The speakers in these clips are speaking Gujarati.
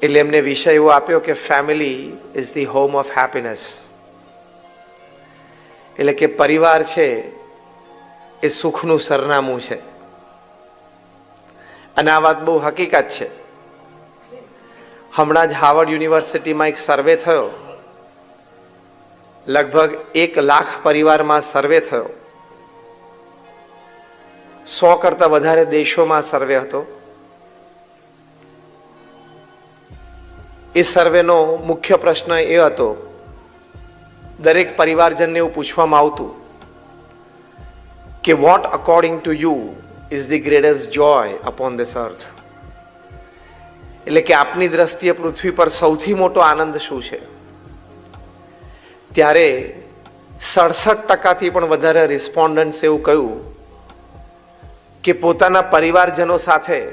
એટલે એમને વિષય એવો આપ્યો કે family is the home of happiness એટલે કે પરિવાર છે એ સુખનું સરનામું છે. અને આ વાત બહુ હકીકત છે. હમણાં જ હાવર્ડ યુનિવર્સિટીમાં એક સર્વે થયો. લગભગ એક લાખ પરિવારમાં સર્વે થયો. સો કરતાં વધારે દેશોમાં સર્વે હતો. એ સર્વેનો મુખ્ય પ્રશ્ન એ હતો, દરેક પરિવારજનને એવું પૂછવામાં આવતું કે what according to you is the greatest joy upon this earth એટલે કે આપની દ્રષ્ટિએ પૃથ્વી પર સૌથી મોટો આનંદ શું છે? ત્યારે સડસઠ ટકાથી પણ વધારે રિસ્પોન્ડન્ટ્સ એવું કહ્યું કે પોતાના પરિવારજનો સાથે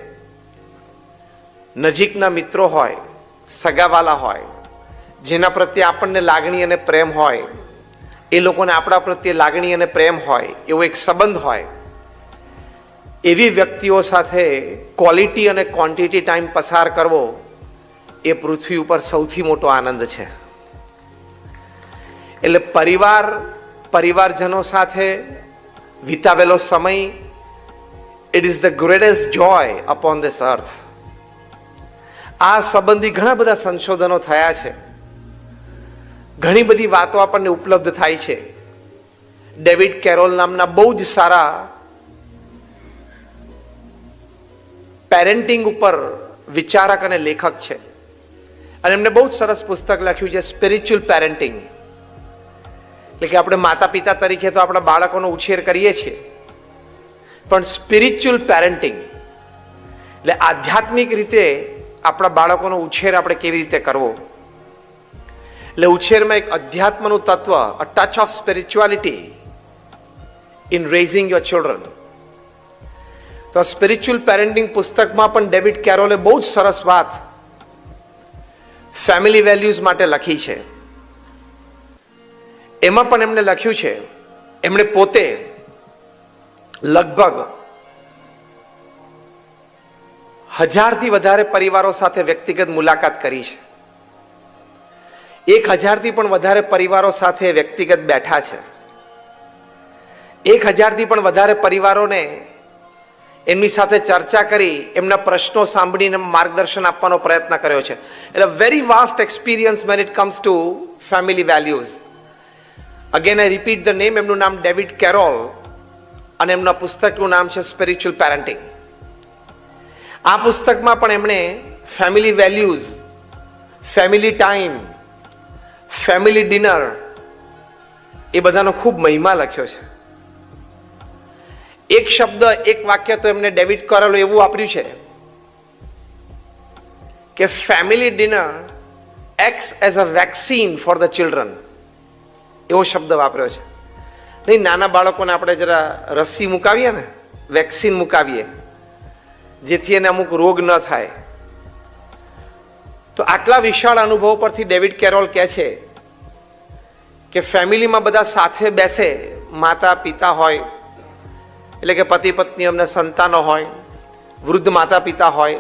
નજીકના મિત્રો હોય સગાવાલા હોય, જેના પ્રત્યે આપણને લાગણી અને પ્રેમ હોય, એ લોકોને આપણા પ્રત્યે લાગણી અને પ્રેમ હોય, એવો એક સંબંધ હોય, એવી વ્યક્તિઓ સાથે ક્વોલિટી અને ક્વોન્ટિટી ટાઈમ પસાર કરવો એ પૃથ્વી ઉપર સૌથી મોટો આનંદ છે. એટલે પરિવાર, પરિવારજનો સાથે વિતાવેલો સમય it is the greatest joy upon this earth આ સંબંધી ઘણા બધા સંશોધનો થયા છે. ઘણી બધી વાતો આપણને ઉપલબ્ધ થાય છે. ડેવિડ કેરોલ નામના બહુ જ સારા પેરેન્ટિંગ ઉપર વિચારક અને લેખક છે. અને એમને બહુ જ સરસ પુસ્તક લખ્યું છે, સ્પિરિચ્યુઅલ પેરેન્ટિંગ. એટલે કે આપણે માતા પિતા તરીકે તો આપણા બાળકોનો ઉછેર કરીએ છીએ. પણ સ્પિરિચ્યુઅલ પેરેન્ટિંગ, એટલે આધ્યાત્મિક રીતે આપણા બાળકોનો ઉછેર આપણે કેવી રીતે કરવો? એટલે ઉછેરમાં એક અધ્યાત્મનું તત્વ a touch of spirituality in raising your children તો સ્પિરિચ્યુઅલ પેરેન્ટિંગ પુસ્તકમાં પણ ડેવિડ કેરોલે બહુ જ સરસ વાત ફેમિલી વેલ્યુઝ માટે લખી છે. એમાં પણ એમને લખ્યું છે, એમણે પોતે લગભગ હજારથી વધારે પરિવારો સાથે વ્યક્તિગત મુલાકાત કરી છે. એક હજારથી પણ વધારે પરિવારો સાથે વ્યક્તિગત બેઠા છે. એક હજારથી પણ વધારે પરિવારોને એમની સાથે ચર્ચા કરી, એમના પ્રશ્નો સાંભળીને માર્ગદર્શન આપવાનો પ્રયત્ન કર્યો છે. એટલે very vast experience when it comes to family values again I repeat the name એમનું નામ ડેવિડ કેરોલ અને એમના પુસ્તકનું નામ છે સ્પિરિચ્યુઅલ પેરેન્ટિંગ આ પુસ્તકમાં પણ એમણે family values family time family dinner એ બધાનો ખૂબ મહિમા લખ્યો છે. એક શબ્દ, એક વાક્ય તો એમને ડેબિટ કરેલો એવું વાપર્યું છે કે family dinner acts as a vaccine for the children એવો શબ્દ વાપર્યો છે. નહીં, નાના બાળકોને આપણે જરા રસી મુકાવીએ ને વેક્સિન મુકાવીએ. જેથી એને અમુક રોગ ન થાય. તો આટલા વિશાળ અનુભવ પરથી ડેવિડ કેરોલ કહે છે કે ફેમિલીમાં બધા સાથે બેસે, માતા પિતા હોય, એટલે કે પતિ પત્ની અમને સંતાનો હોય, વૃદ્ધ માતા પિતા હોય,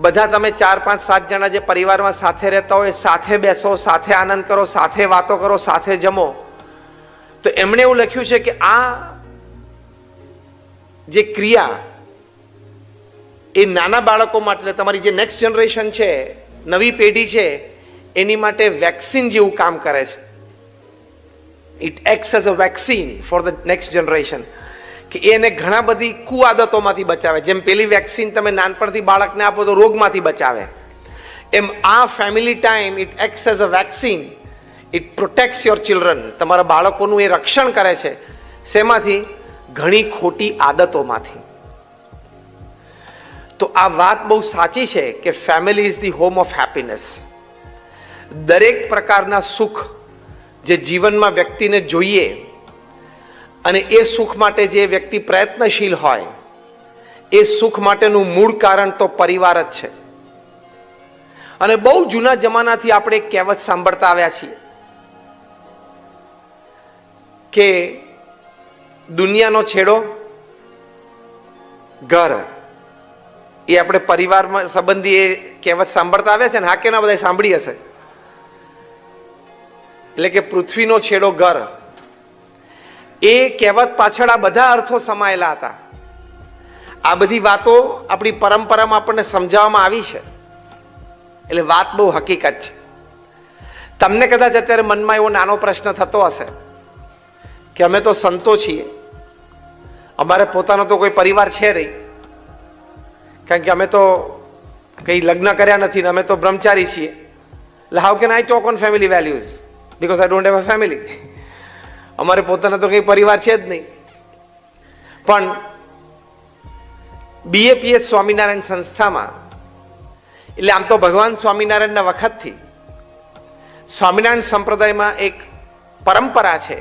બધા તમે ચાર પાંચ સાત જણા જે પરિવારમાં સાથે રહેતા હોય, સાથે બેસો, સાથે આનંદ કરો, સાથે વાતો કરો, સાથે જમો, તો એમણે એવું લખ્યું છે કે આ જે ક્રિયા એ નાના બાળકો માટે, તમારી જે નેક્સ્ટ જનરેશન છે, નવી પેઢી છે, એની માટે વેક્સિન જેવું કામ કરે છે. It acts as a vaccine for the next generation કે એને ઘણા બધી કુઆદતોમાંથી બચાવે. જેમ પેલી વેક્સિન તમે નાનપણથી બાળકને આપો તો રોગમાંથી બચાવે. એમ આ family time it acts as a vaccine it protects your children તમારા બાળકોનું એ રક્ષણ કરે છે. શેમાંથી? ઘણી ખોટી આદતોમાંથી. તો આ વાત બહુ સાચી છે કે family is the home of happiness દરેક પ્રકારના સુખ જે જીવનમાં વ્યક્તિને જોઈએ અને એ સુખ માટે જે વ્યક્તિ પ્રયત્નશીલ હોય, એ સુખ માટેનું મૂળ કારણ તો પરિવાર જ છે. અને બહુ જૂના જમાનાથી આપણે કહેવત સાંભળતા આવ્યા છીએ કે દુનિયાનો છેડો ઘર. એ આપણે પરિવારમાં સંબંધી એ કહેવત સાંભળતા આવ્યા છે ને, હા કે બધા સાંભળી હશે. એટલે કે પૃથ્વીનો છેડો ઘર. એ કહેવત પાછળ આ બધા અર્થો સમાયેલા હતા. આ બધી વાતો આપણી પરંપરામાં આપણને સમજાવવામાં આવી છે. એટલે વાત બહુ હકીકત છે. તમને કદાચ અત્યારે મનમાં એવો નાનો પ્રશ્ન થતો હશે કે અમે તો સંતો છીએ. અમારે પોતાનો તો કોઈ પરિવાર છે નહીં. કારણ કે અમે તો કંઈ લગ્ન કર્યા નથી ને અમે તો બ્રહ્મચારી છીએ. એટલે how can I talk on family values because I don't have a family અમારે પોતાના તો કંઈ પરિવાર છે જ નહીં. પણ બીએપીએસ સ્વામિનારાયણ સંસ્થામાં, એટલે આમ તો ભગવાન સ્વામિનારાયણના વખતથી, સ્વામિનારાયણ સંપ્રદાયમાં એક પરંપરા છે,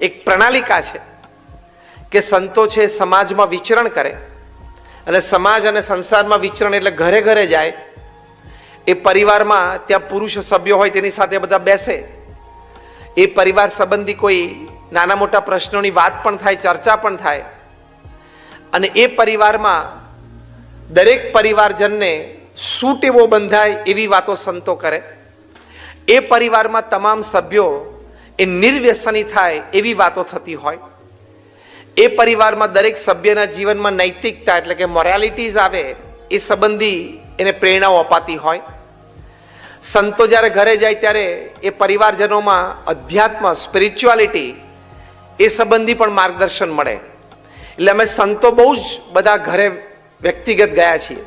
એક પ્રણાલિકા છે, કે સંતો છે સમાજમાં વિચરણ કરે. અને સમાજ અને સંસારમાં વિચરણ એટલે ઘરે ઘરે જાય, એ પરિવારમાં ત્યાં પુરુષ સભ્યો હોય તેની સાથે બધા બેસે. એ પરિવાર સંબંધી કોઈ નાના મોટા પ્રશ્નોની વાત પણ થાય, ચર્ચા પણ થાય. અને એ પરિવારમાં દરેક પરિવારજનને સૂટ એવો બંધાય એવી વાતો સંતો કરે. એ પરિવારમાં તમામ સભ્યો એ નિર્વ્યસની થાય એવી વાતો થતી હોય. એ પરિવારમાં દરેક સભ્યના જીવનમાં નૈતિકતા એટલે કે મોરાલિટીઝ આવે, એ સંબંધી એને પ્રેરણાઓ અપાતી હોય. સંતો જ્યારે ઘરે જાય ત્યારે એ પરિવારજનોમાં અધ્યાત્મ, સ્પિરિચ્યુઆલિટી એ સંબંધી પણ માર્ગદર્શન મળે. એટલે અમે સંતો બહુ જ બધા ઘરે વ્યક્તિગત ગયા છીએ.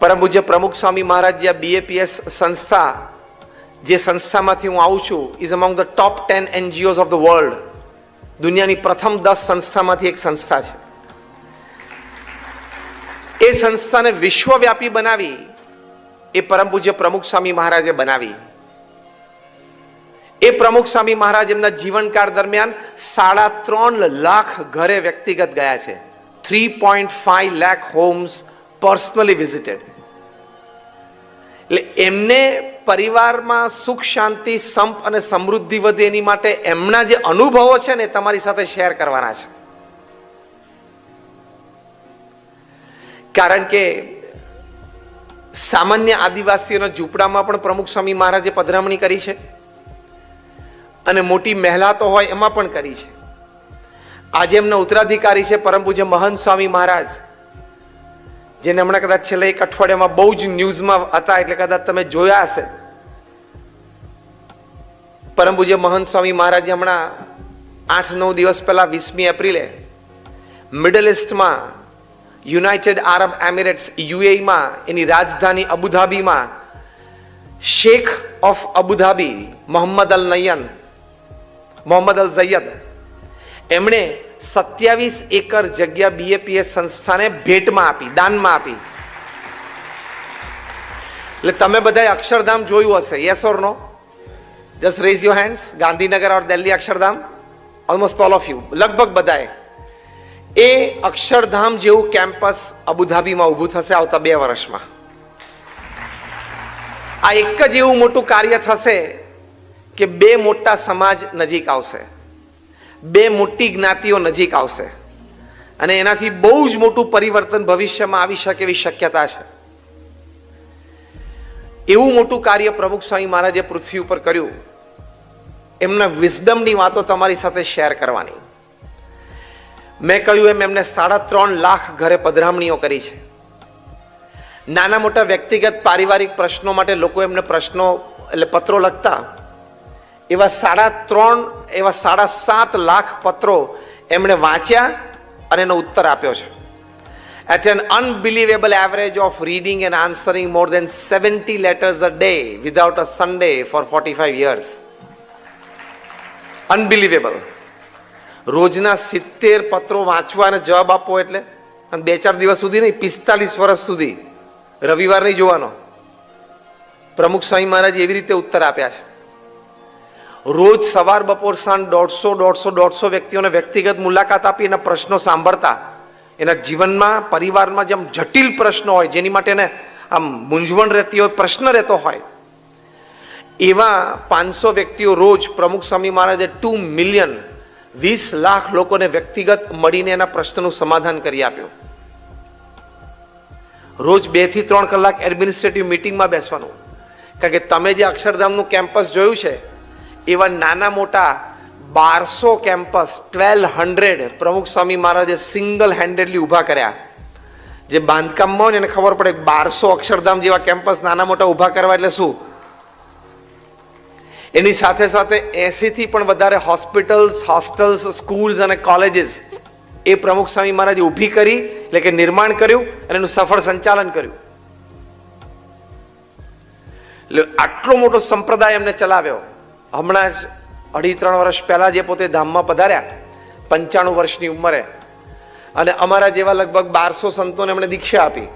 પરમ પૂજ્ય પ્રમુખ સ્વામી મહારાજ જે બીએપીએસ સંસ્થા, જે સંસ્થામાંથી હું આવું છું is among the top ten NGOs of the world દુનિયાની પ્રથમ દસ સંસ્થામાંથી એક સંસ્થા છે. એ સંસ્થાને વિશ્વવ્યાપી બનાવી, એ પરમ પૂજ્ય પ્રમુખ સ્વામી મહારાજે બનાવી. એ પ્રમુખ સ્વામી મહારાજ એમના જીવનકાળ દરમિયાન સાડા ત્રણ લાખ ઘરે વ્યક્તિગત ગયા છે. Three point five lakh homes personally visited. એટલે એમને પરિવારમાં સુખ, શાંતિ, સંપ અને સમૃદ્ધિ વધે એની માટે એમના જે અનુભવો છે ને તમારી સાથે શેર કરવાના છે. કારણ કે સામાન્ય આદિવાસીઓના ઝૂંપડામાં પણ પ્રમુખ સ્વામી મહારાજે પધરામણી કરી છે અને મોટી મહેલાતો હોય એમાં પણ કરી છે. આજે એમના ઉત્તરાધિકારી છે પરમ પૂજ્ય મહંત સ્વામી મહારાજ, જેને હમણાં કદાચ છેલ્લા એક અઠવાડિયામાં બહુ જ ન્યૂઝમાં હતા, એટલે કદાચ તમે જોયા હશે. પરમ પૂજ્ય મહંત સ્વામી મહારાજે હમણાં આઠ નવ દિવસ પહેલા વીસમી એપ્રિલે મિડલ ઇસ્ટમાં યુનાઇટેડ આરબ એમિરેટ્સ યુએઈમાં એની રાજધાની અબુધાબીમાં Sheikh of Abu Dhabi Mohammed Al Nahyan Mohammed Al Zayed એમણે સત્યાવીસ એકર જગ્યા બીએપીએસ સંસ્થાને ભેટમાં આપી, દાનમાં આપી. એટલે તમે બધાએ અક્ષરધામ જોયું હશે yes or no just raise your hands Gandhinagar or Delhi Akshardham almost all of you લગભગ બધાએ એ અક્ષરધામ જેવું કેમ્પસ અબુધાબીમાં ઊભું થશે આવતા બે વર્ષમાં. આ એક જ એવું મોટું કાર્ય થશે કે બે મોટા સમાજ નજીક આવશે. બે મોટી જ્ઞાતિઓ નજીક આવશે. અને એનાથી બહુ જ મોટું પરિવર્તન ભવિષ્યમાં આવી શકે એવી શક્યતા છે. એવું મોટું કાર્ય પ્રમુખ સ્વામી મહારાજે પૃથ્વી ઉપર કર્યું. એમના વિઝડમની વાતો તમારી સાથે શેર કરવાની. મેં કહ્યું એમ, એમને સાડા ત્રણ લાખ ઘરે પધરામણીઓ કરી છે. નાના મોટા વ્યક્તિગત પારિવારિક પ્રશ્નો માટે લોકો એમને પ્રશ્નો, એટલે પત્રો લખતા. એવા સાડા ત્રણ, એવા સાડા સાત લાખ પત્રો એમણે વાંચ્યા અને એનો ઉત્તર આપ્યો છે. At an unbelievable average of reading and answering more than seventy letters a day without a Sunday for forty five years unbelievable રોજના સિત્તેર પત્રો વાંચવા અને જવાબ આપવો એટલે? અને બે ચાર દિવસ સુધી નહીં, પિસ્તાલીસ વર્ષ સુધી. રવિવાર નહીં જોવાનો. પ્રમુખ સ્વામી મહારાજ એવી રીતે ઉત્તર આપ્યા છે. રોજ સવાર બપોર સાંજ દોઢસો દોઢસો દોઢસો વ્યક્તિઓને વ્યક્તિગત મુલાકાત આપી એના પ્રશ્નો સાંભળતા. એના જીવનમાં, પરિવારમાં જેમ જટિલ પ્રશ્નો હોય, જેની માટે એને આમ મૂંઝવણ રહેતી હોય, પ્રશ્ન રહેતો હોય એવા પાંચસો વ્યક્તિઓ રોજ પ્રમુખ સ્વામી મહારાજે ટુ મિલિયન વીસ લાખ લોકોને વ્યક્તિગત મળીને એના પ્રશ્નનું સમાધાન કરી આપ્યું. રોજ બેથી ત્રણ કલાક એડમિનિસ્ટ્રેટિવ મિટિંગમાં બેસવાનું. કારણ કે તમે જે અક્ષરધામનું કેમ્પસ જોયું છે, એવા નાના મોટા બારસો કેમ્પસ ટ્વેલ્વ હંડ્રેડ પ્રમુખ સ્વામી મહારાજે સિંગલ હેન્ડેડલી ઊભા કર્યા. જે બાંધકામમાં હોય ને એને ખબર પડે બારસો અક્ષરધામ જેવા કેમ્પસ નાના મોટા ઊભા કરવા એટલે શું? એની સાથે સાથે એંસીથી પણ વધારે હોસ્પિટલ્સ, હોસ્ટેલ્સ, સ્કૂલ્સ અને કોલેજીસ એ પ્રમુખ સ્વામી મહારાજે ઊભી કરી, એટલે કે નિર્માણ કર્યું અને એનું સફળ સંચાલન કર્યું. એટલે આટલો મોટો સંપ્રદાય એમને ચલાવ્યો. હમણાં જ અઢી ત્રણ વર્ષ પહેલાં જે પોતે ધામમાં પધાર્યા, પંચાણું વર્ષની ઉંમરે. અને અમારા જેવા લગભગ બારસો સંતોને એમણે દીક્ષા આપી.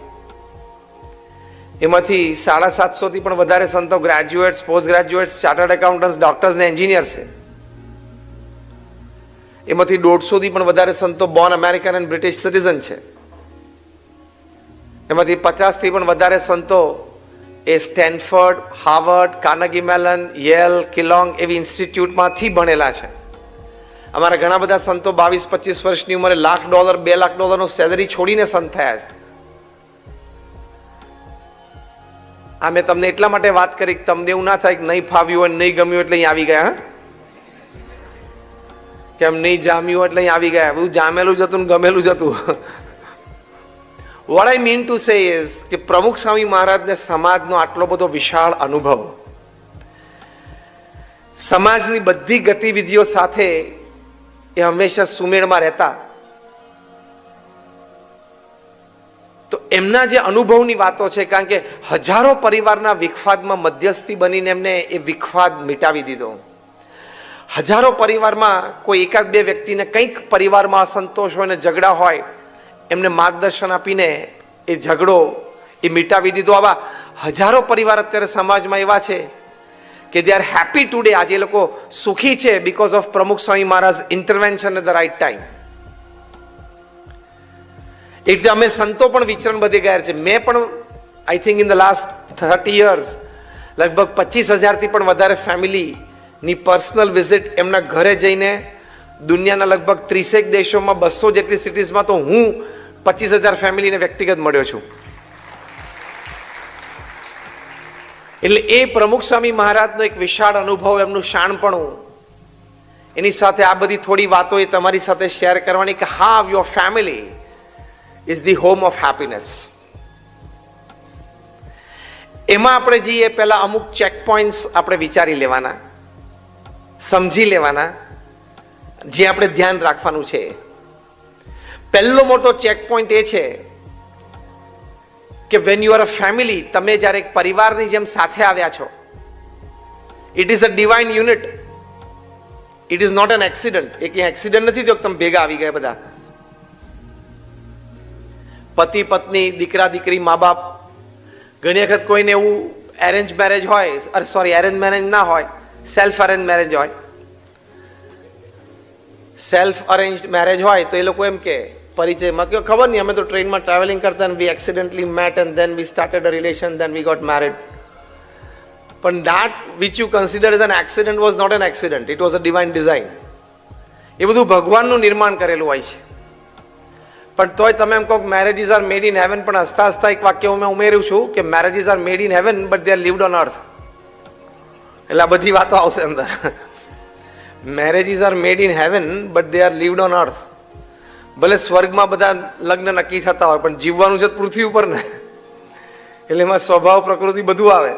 એમાંથી સાડા સાતસોથી પણ વધારે સંતો graduates post graduates chartered accountants doctors ને એન્જિનિયર્સ છે. એમાંથી દોઢસોથી પણ વધારે સંતો born American and British citizen છે. એમાંથી પચાસથી પણ વધારે સંતો એ Stanford Harvard Carnegie Mellon Yale Kellogg એવી ઇન્સ્ટિટ્યૂટમાંથી ભણેલા છે. અમારા ઘણા બધા સંતો બાવીસ પચીસ વર્ષની ઉંમરે લાખ ડોલર, બે લાખ ડોલરનો સેલરી છોડીને સંત થયા છે. આ મેં તમને એટલા માટે વાત કરી કે તમને એવું ના થાય કે નહીં ફાવ્યું હોય નહીં ગમ્યું એટલે અહીં આવી ગયા કેમ નહીં જામ્યું એટલે અહીં આવી ગયા? બધું જામેલું જ હતું ને ગમેલું જ હતું. What I mean to say is કે પ્રમુખ સ્વામી મહારાજને સમાજનો આટલો બધો વિશાળ અનુભવ, સમાજની બધી ગતિવિધિઓ સાથે એ હંમેશા સુમેળમાં રહેતા. એમના જે અનુભવની વાતો છે, કારણ કે હજારો પરિવારના વિખવાદમાં મધ્યસ્થી બનીને એમને એ વિખવાદ મિટાવી દીધો. હજારો પરિવારમાં કોઈ એકાદ બે વ્યક્તિને કંઈક પરિવારમાં અસંતોષ હોય ને ઝઘડા હોય, એમને માર્ગદર્શન આપીને એ ઝઘડો એ મિટાવી દીધો. આવા હજારો પરિવાર અત્યારે સમાજમાં એવા છે કે દે આર હેપી ટુડે આજે લોકો સુખી છે because of Pramukh Swami Maharaj intervention at the right time એટલે અમે સંતો પણ વિચરણ વધી ગયા છે, મેં પણ I think in the last thirty years લગભગ પચીસ હજારથી પણ વધારે ફેમિલીની પર્સનલ વિઝિટ એમના ઘરે જઈને દુનિયાના લગભગ ત્રીસેક દેશોમાં બસો જેટલી સિટીઝમાં તો હું પચીસ હજાર ફેમિલીને વ્યક્તિગત મળ્યો છું. એટલે એ પ્રમુખ સ્વામી મહારાજનો એક વિશાળ અનુભવ, એમનું શાણપણું, એની સાથે આ બધી થોડી વાતો એ તમારી સાથે શેર કરવાની કે how your family is the home of happiness એમાં આપણે જઈએ, પહેલા અમુક ચેક પોઈન્ટ્સ આપણે વિચારી લેવાના, સમજી લેવાના, જે આપણે ધ્યાન રાખવાનું છે. પહેલો મોટો ચેક પોઈન્ટ એ છે કે when you are a family તમે જ્યારે એક પરિવારની જેમ સાથે આવ્યા છો it is a divine unit it is not an accident એક એક્સિડન્ટ નથી થયો તમે ભેગા આવી ગયા બધા. પતિ, પત્ની, દીકરા, દીકરી મા બાપ ઘણી વખત કોઈને એવું એરેન્જ મેરેજ હોય, અરે સોરી એરેન્જ મેરેજ ના હોય સેલ્ફ અરેન્જ મેરેજ હોય. સેલ્ફ અરેન્જ મેરેજ હોય તો એ લોકો એમ કે, પરિચયમાં કે ખબર નહીં, અમે તો ટ્રેનમાં ટ્રાવેલિંગ કરતા we accidentally met and then we started a relation then we got married પણ that which you consider as an accident was not an accident it was a divine design એ બધું ભગવાનનું નિર્માણ કરેલું હોય છે. પણ તોય તમે એમ કહો marriage is are made in heaven પણ હસતા હસતા એક વાક્ય હું મેં ઉમેર્યું છું કે marriage is are made in heaven but they are lived on earth એટલે આ બધી વાતો આવશે અંદર. Marriage is are made in heaven but they are lived on earth ભલે સ્વર્ગમાં બધા લગ્ન નક્કી થતા હોય, પણ જીવવાનું છે પૃથ્વી ઉપર ને. એટલે એમાં સ્વભાવ, પ્રકૃતિ બધું આવે.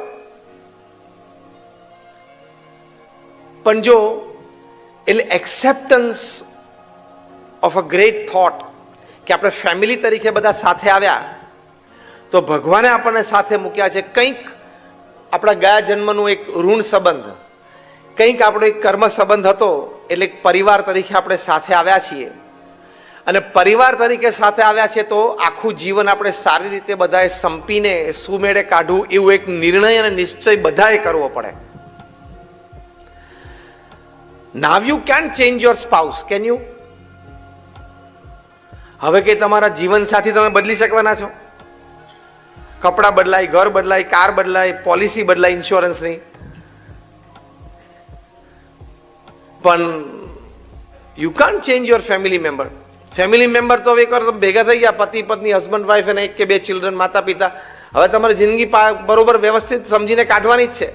પણ જો એટલે acceptance of a great thought કે આપણે ફેમિલી તરીકે બધા સાથે આવ્યા, તો ભગવાને આપણને સાથે મૂક્યા છે. કંઈક આપણા ગયા જન્મનું એક ઋણ સંબંધ, કંઈક આપણો એક કર્મ સંબંધ હતો, એટલે પરિવાર તરીકે આપણે સાથે આવ્યા છીએ. અને પરિવાર તરીકે સાથે આવ્યા છે તો આખું જીવન આપણે સારી રીતે બધાએ સંપીને સુમેળે કાઢવું, એવું એક નિર્ણય અને નિશ્ચય બધાએ કરવો પડે. Now you can change your spouse can you હવે કે તમારા જીવન સાથી તમે બદલી શકવાના છો? કપડાં બદલાય, ઘર બદલાય, કાર બદલાય પોલિસી બદલાય ઇન્સ્યોરન્સની પણ you can't change your family member family member તો એકવાર તમે ભેગા થઈ ગયા, પતિ, પત્ની હસબન્ડ વાઈફ અને એક કે બે ચિલ્ડ્રન માતા પિતા હવે તમારી જિંદગી બરોબર વ્યવસ્થિત સમજીને કાઢવાની જ છે.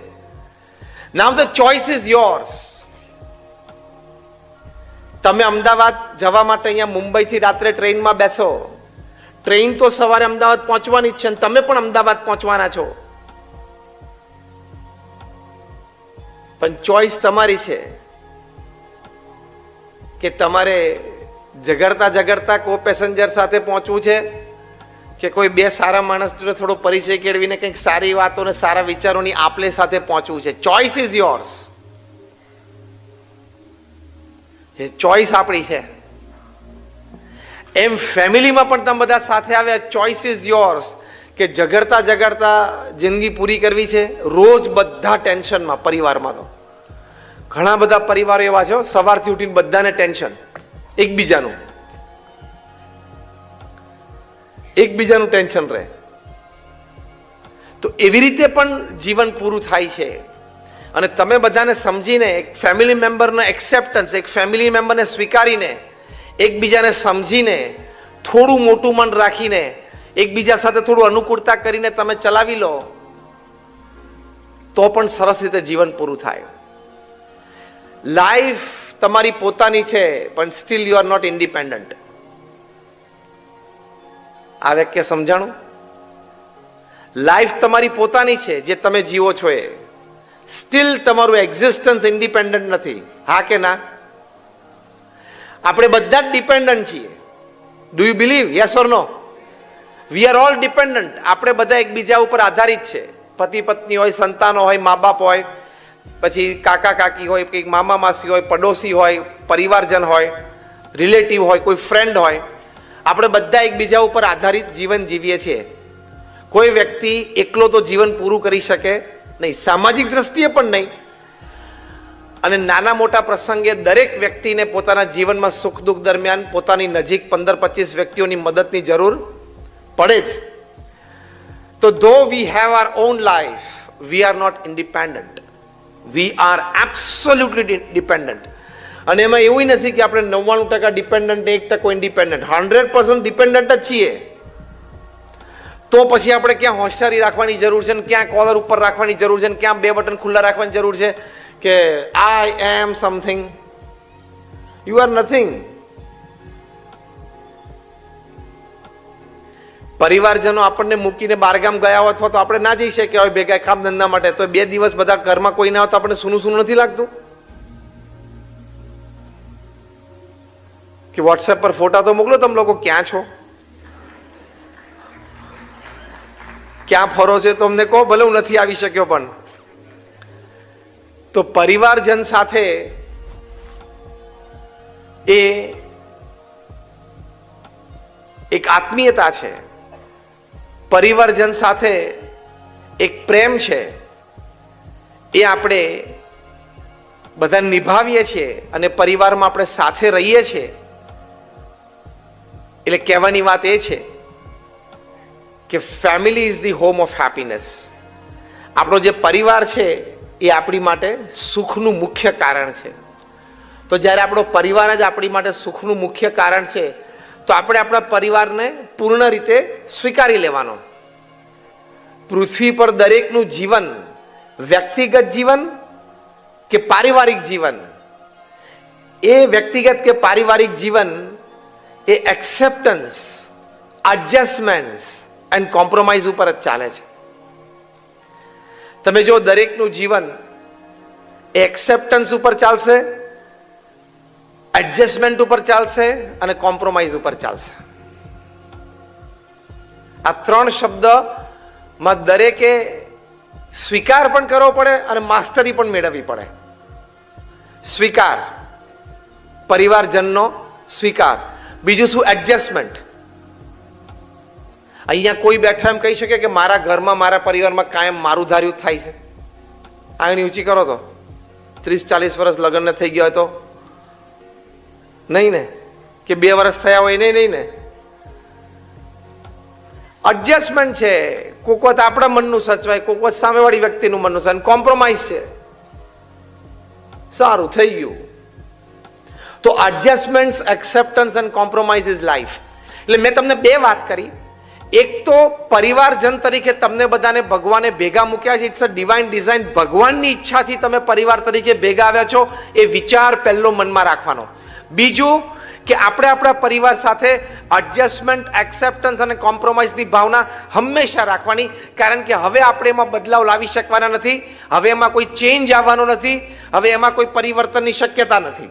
Now the choice is yours તમે અમદાવાદ જવા માટે અહીંયા મુંબઈથી રાત્રે ટ્રેનમાં બેસો. ટ્રેન તો સવારે અમદાવાદ પહોંચવાની જ છે અને તમે પણ અમદાવાદ પહોંચવાના છો. પણ ચોઈસ તમારી છે કે તમારે ઝઘડતા ઝઘડતા કો પેસેન્જર સાથે પહોંચવું છે? કે કોઈ બે સારા માણસ જોડે થોડો પરિચય કેળવીને કંઈક સારી વાતો અને સારા વિચારોની આપલે સાથે પહોંચવું છે? Choice is yours. A choice આપણી છે. એમ ફેમિલીમાં પણ તમે બધા સાથે આવ્યા, ચોઈસ ઇઝ યોર્સ. કે ઝઘડતા ઝઘડતા જિંદગી પૂરી કરવી છે, રોજ બધા ટેન્શનમાં પરિવારમાં તો. ઘણા બધા પરિવારો એવા છે સવારથી ઉઠીને બધાને ટેન્શન. એકબીજાનું. એકબીજાનું ટેન્શન રહે. તો એવી રીતે પણ જીવન પૂરું થાય છે. અને તમે બધાને સમજીને એક ફેમિલી મેમ્બરનો એક્સેપ્ટન્સ એક ફેમિલી મેમ્બરને સ્વીકારીને, એકબીજાને સમજીને, થોડું મોટું મન રાખીને, એકબીજા સાથે થોડું અનુકૂળતા કરીને તમે ચલાવી લો, તો પણ સરસ રીતે જીવન પૂરું થાય. લાઈફ તમારી પોતાની છે, પણ still you are not independent આ વાક્ય સમજાણું? લાઈફ તમારી પોતાની છે, જે તમે જીવો છો એ. સ્ટીલ તમારું એક્ઝિસ્ટન્સ ઇન્ડિપેન્ડન્ટ નથી. હા કે ના? આપણે બધા જ ડિપેન્ડન્ટ છીએ. Do you believe yes or no we are all dependent આપણે બધા એકબીજા ઉપર આધારિત છે. પતિ પત્ની હોય, સંતાનો હોય મા બાપ હોય, પછી કાકા કાકી હોય, કંઈક મામા માસી હોય, પડોશી હોય, પરિવારજન હોય રિલેટિવ હોય, કોઈ ફ્રેન્ડ હોય. આપણે બધા એકબીજા ઉપર આધારિત જીવન જીવીએ છીએ. કોઈ વ્યક્તિ એકલો તો જીવન પૂરું કરી શકે નહીં, સામાજિક દ્રષ્ટિએ પણ નહીં. અને નાના મોટા પ્રસંગે દરેક વ્યક્તિને પોતાના જીવનમાં સુખ દુઃખ દરમિયાન પોતાની નજીક પંદર પચીસ વ્યક્તિઓની મદદની જરૂર પડે જ. તો though we have our own life we are not independent we are absolutely dependent અને એમાં એવું નથી કે આપણે નવ્વાણું ટકા ડિપેન્ડન્ટ એક ટકો ઇન્ડિપેન્ડન્ટ હંડ્રેડ પર્સન્ટ ડિપેન્ડન્ટ જ છીએ. તો પછી આપણે ક્યાં હોશિયારી રાખવાની જરૂર છે ને ક્યાં કોલર ઉપર રાખવાની જરૂર છે ને ક્યાં બે બટન ખુલ્લા રાખવાની જરૂર છે કે I am something you are nothing પરિવારજનો આપણને મૂકીને બારગામ ગયા હોય અથવા તો આપણે ના જઈ શકીએ હોય ભેગા કામ ધંધા માટે, તો બે દિવસ બધા ઘરમાં કોઈ ના હોય તો આપણે સૂનું સૂનું નથી લાગતું? કે વોટ્સએપ પર ફોટા તો મોકલો, તમે લોકો ક્યાં છો? ક્યાં ફરો છો તો અમને કહો, ભલે હું નથી આવી શક્યો પણ. તો પરિવારજન સાથે એ એક આત્મીયતા છે. પરિવારજન સાથે એક પ્રેમ છે. એ આપણે બધા નિભાવીએ છીએ અને પરિવારમાં આપણે સાથે રહીએ છીએ. એટલે કહેવાની વાત એ છે કે family is the home of happiness આપણો જે પરિવાર છે, એ આપણી માટે સુખનું મુખ્ય કારણ છે. તો જ્યારે આપણો પરિવાર જ આપણી માટે સુખનું મુખ્ય કારણ છે, તો આપણે આપણા પરિવારને પૂર્ણ રીતે સ્વીકારી લેવાનો. પૃથ્વી પર દરેકનું જીવન વ્યક્તિગત જીવન કે પારિવારિક જીવન? એ વ્યક્તિગત કે પારિવારિક જીવન એ એક્સેપ્ટન્સ એડજસ્ટમેન્ટ્સ એન્ડ કોમ્પ્રોમાઇઝ ઉપર જ ચાલે છે. તમે જો દરેકનું જીવન એક્સેપ્ટન્સ ઉપર ચાલશે એડજસ્ટમેન્ટ ઉપર ચાલશે અને કોમ્પ્રોમાઇઝ ઉપર ચાલશે. આ ત્રણ શબ્દમાં દરેકે સ્વીકાર પણ કરવો પડે અને માસ્ટરી પણ મેળવવી પડે. સ્વીકાર. પરિવારજનનો સ્વીકાર. બીજું શું? એડજસ્ટમેન્ટ અહીંયા કોઈ બેઠા એમ કહી શકે કે મારા ઘરમાં, મારા પરિવારમાં કાયમ મારું ધાર્યું થાય છે. આંગળી ઊંચી કરો તો. ત્રીસ, ચાલીસ વર્ષ લગ્નને થઈ ગયા હોય તો. નહીં ને? કે બે વર્ષ થયા હોય નહીં નહીં ને? એડજસ્ટમેન્ટ છે. કોક વખત આપણા મનનું સચવાય કોક વખત સામેવાળી વ્યક્તિનું મનનું સચવાય. કોમ્પ્રોમાઇઝ છે. સારું, થઈ ગયું. તો adjustments acceptance and compromise is life એટલે મેં તમને બે વાત કરી. એક તો પરિવારજન તરીકે તમને બધાને ભગવાને ભેગા મૂક્યા છે. ઇટ્સ અ ડિવાઇન ડિઝાઇન ભગવાનની ઈચ્છાથી તમે પરિવાર તરીકે ભેગા આવ્યા છો. એ વિચાર પહેલો મનમાં રાખવાનો. બીજું કે આપણે આપણા પરિવાર સાથે એડજસ્ટમેન્ટ એક્સેપ્ટન્સ અને કોમ્પ્રોમાઇઝની ભાવના હંમેશા રાખવાની. કારણ કે હવે આપણે એમાં બદલાવ લાવી શકવાના નથી. હવે એમાં કોઈ ચેન્જ આવવાનો નથી. હવે એમાં કોઈ પરિવર્તનની શક્યતા નથી.